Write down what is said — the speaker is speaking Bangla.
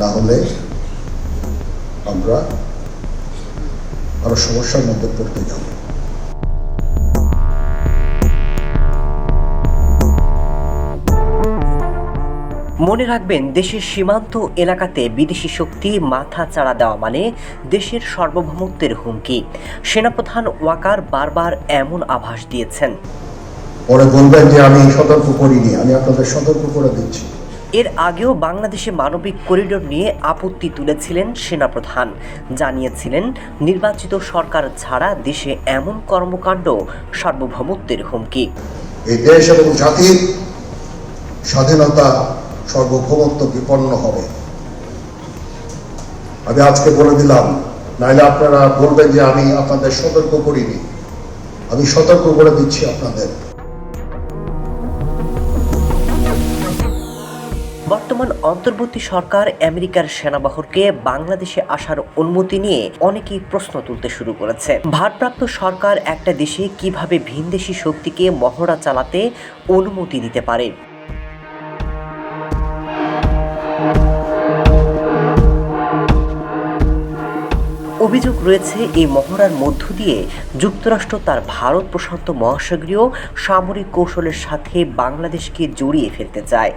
না হলে আমরা আরও সমস্যার মধ্যে পড়তে যাব। মনে রাখবেন দেশের সীমান্ত এলাকাতে বিদেশি শক্তি মাথা চাড়া দেওয়া মানে দেশের সার্বভৌমত্বের হুমকি। সেনাপ্রধান ওয়াকার বারবার এমন আভাস দিয়েছেন। পরে বলবেন যে আমি সতর্ক করিনি আমি আপনাদের সতর্ক করে দিচ্ছি। এর আগেও বাংলাদেশে মানবিক করিডোর নিয়ে আপত্তি তুলেছিলেন সেনাপ্রধান। জানিয়েছিলেন, নির্বাচিত সরকার ছাড়া দেশে এমন কর্মকাণ্ড সার্বভৌমত্বের হুমকি। এই দেশ এবং জাতির স্বাধীনতা সার্বভৌমত্ব বিপন্ন হবে। আমি আজকে বলে দিলাম, নাইলে আপনারা বলবেন যে আমি আপনাদের সতর্ক করিনি। আমি সতর্ক করে দিচ্ছি আপনাদের। বর্তমান অন্তর্বর্তী সরকার আমেরিকার সেনাবাহরকে বাংলাদেশে আসার অনুমতি নিয়ে অনেকেই প্রশ্ন তুলতে শুরু করেছে। ভারপ্রাপ্ত সরকার একটা দেশে কীভাবে ভিনদেশি শক্তিকে মহড়া চালাতে অনুমতি দিতে পারে? অভিযোগ রয়েছে, এই মহড়ার মধ্য দিয়ে যুক্তরাষ্ট্র তার ভারত প্রশান্ত মহাসাগরীয় সামরিক কৌশলের সাথে বাংলাদেশকে জড়িয়ে ফেলতে চায়।